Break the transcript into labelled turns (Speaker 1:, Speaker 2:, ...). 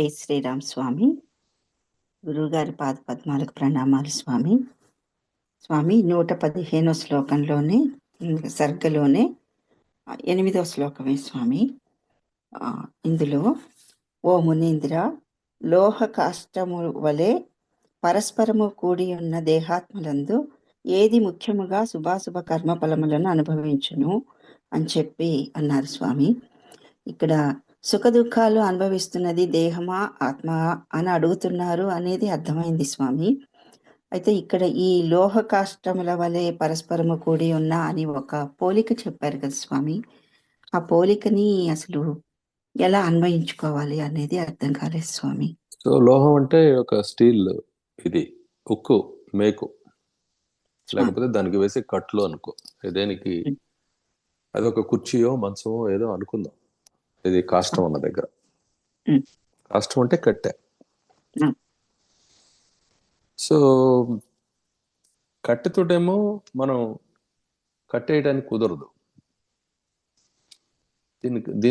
Speaker 1: జై శ్రీరామ్ స్వామి. గురువుగారి పాద పద్మాలకు ప్రణామాలు స్వామి. స్వామి నూట పదిహేనో శ్లోకంలోనే సర్గలోనే ఎనిమిదో శ్లోకమే స్వామి. ఇందులో ఓ మునీంద్ర లోహ కాష్టము వలె పరస్పరము కూడి ఉన్న దేహాత్మలందు ఏది ముఖ్యముగా శుభాశుభ కర్మ ఫలములను అనుభవించును అని చెప్పి అన్నారు స్వామి. ఇక్కడ సుఖ దుఃఖాలు అనుభవిస్తున్నది దేహమా ఆత్మ అని అడుగుతున్నారు అనేది అర్థమైంది స్వామి. అయితే ఇక్కడ ఈ లోహ కాష్టముల వలె పరస్పరము కూడి ఉన్న అని ఒక పోలిక చెప్పారు కదా స్వామి. ఆ పోలికని అసలు ఎలా అన్వయించుకోవాలి అనేది అర్థం కాలేదు స్వామి.
Speaker 2: సో లోహం అంటే ఒక స్టీల్ ఇది ఉక్కు మేకు. లేకపోతే దానికి వేసే కట్లు అనుకో. దేనికి. అది ఒక కుర్చీయో మంచమో ఏదో అనుకుందాం. ఇది కాష్టం ఉన్న దగ్గర. కాష్టం అంటే కట్టె. సో కట్టెతోటేమో మనం కట్టేయడానికి కుదరదు దీనికి దీని